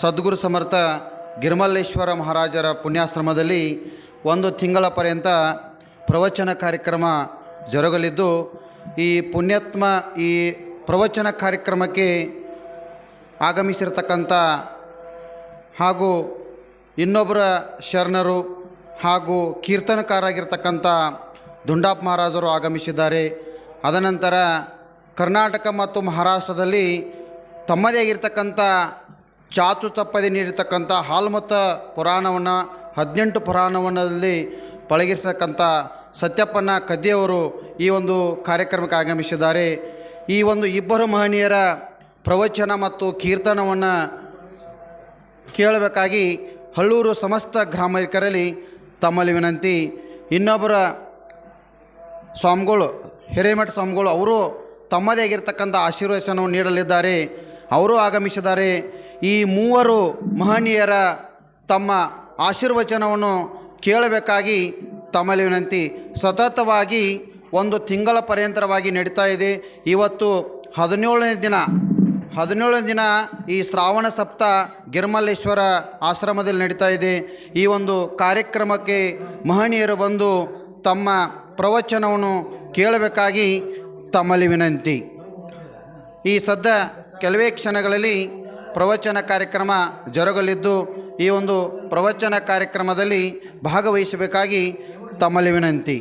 ಸದ್ಗುರು ಸಮರ್ಥ ಗಿರ್ಮಲ್ಲೇಶ್ವರ ಮಹಾರಾಜರ ಪುಣ್ಯಾಶ್ರಮದಲ್ಲಿ ಒಂದು ತಿಂಗಳ ಪರ್ಯಂತ ಪ್ರವಚನ ಕಾರ್ಯಕ್ರಮ ಜರುಗಲಿದ್ದು, ಈ ಪುಣ್ಯಾತ್ಮ, ಈ ಪ್ರವಚನ ಕಾರ್ಯಕ್ರಮಕ್ಕೆ ಆಗಮಿಸಿರ್ತಕ್ಕಂಥ ಹಾಗೂ ಇನ್ನೊಬ್ಬರ ಶರಣರು ಹಾಗೂ ಕೀರ್ತನಕಾರಾಗಿರ್ತಕ್ಕಂಥ ದುಂಡಾಪ್ ಮಹಾರಾಜರು ಆಗಮಿಸಿದ್ದಾರೆ. ಅದನಂತರ ಕರ್ನಾಟಕ ಮತ್ತು ಮಹಾರಾಷ್ಟ್ರದಲ್ಲಿ ತಮ್ಮದೇ ಆಗಿರ್ತಕ್ಕಂಥ ಚಾಚು ತಪ್ಪದೆ ನೀಡಿರ್ತಕ್ಕಂಥ ಹಾಲ್ಮತ ಪುರಾಣವನ್ನು, ಹದಿನೆಂಟು ಪುರಾಣವನ್ನಲ್ಲಿ ಪಳಗಿರ್ತಕ್ಕಂಥ ಸತ್ಯಪ್ಪನ ಕದ್ದಿಯವರು ಈ ಒಂದು ಕಾರ್ಯಕ್ರಮಕ್ಕೆ ಆಗಮಿಸಿದ್ದಾರೆ. ಈ ಒಂದು ಇಬ್ಬರು ಮಹನೀಯರ ಪ್ರವಚನ ಮತ್ತು ಕೀರ್ತನವನ್ನು ಕೇಳಬೇಕಾಗಿ ಹಳ್ಳೂರು ಸಮಸ್ತ ಗ್ರಾಮಿಕರಲ್ಲಿ ತಮ್ಮಲ್ಲಿ ವಿನಂತಿ. ಇನ್ನೊಬ್ಬರ ಸ್ವಾಮಿಗಳು, ಹಿರೇಮಠ ಸ್ವಾಮಿಗಳು, ಅವರು ತಮ್ಮದೇ ಆಗಿರ್ತಕ್ಕಂಥ ಆಶೀರ್ವಚನವನ್ನು ನೀಡಲಿದ್ದಾರೆ. ಅವರು ಆಗಮಿಸಿದ್ದಾರೆ. ಈ ಮೂವರು ಮಹನೀಯರ ತಮ್ಮ ಆಶೀರ್ವಚನವನ್ನು ಕೇಳಬೇಕಾಗಿ ತಮ್ಮಲ್ಲಿ ವಿನಂತಿ ಸತತವಾಗಿ ಒಂದು ತಿಂಗಳ ಪರ್ಯಂತರವಾಗಿ ನಡೀತಾ ಇದೆ. ಇವತ್ತು ಹದಿನೇಳನೇ ದಿನ ಹದಿನೇಳನೇ ದಿನ ಈ ಶ್ರಾವಣ ಸಪ್ತ ಗಿರ್ಮಲ್ಲೇಶ್ವರ ಆಶ್ರಮದಲ್ಲಿ ನಡೀತಾ ಇದೆ. ಈ ಒಂದು ಕಾರ್ಯಕ್ರಮಕ್ಕೆ ಮಹನೀಯರು ಬಂದು ತಮ್ಮ ಪ್ರವಚನವನ್ನು ಕೇಳಬೇಕಾಗಿ ತಮ್ಮಲ್ಲಿ ವಿನಂತಿ ಈ ಸದ್ದ ಕೆಲವೇ ಕ್ಷಣಗಳಲ್ಲಿ ಪ್ರವಚನ ಕಾರ್ಯಕ್ರಮ ಜರುಗಲಿದ್ದು ಈ ಒಂದು ಪ್ರವಚನ ಕಾರ್ಯಕ್ರಮದಲ್ಲಿ ಭಾಗವಹಿಸಬೇಕಾಗಿ ತಮ್ಮಲ್ಲಿ ವಿನಂತಿ.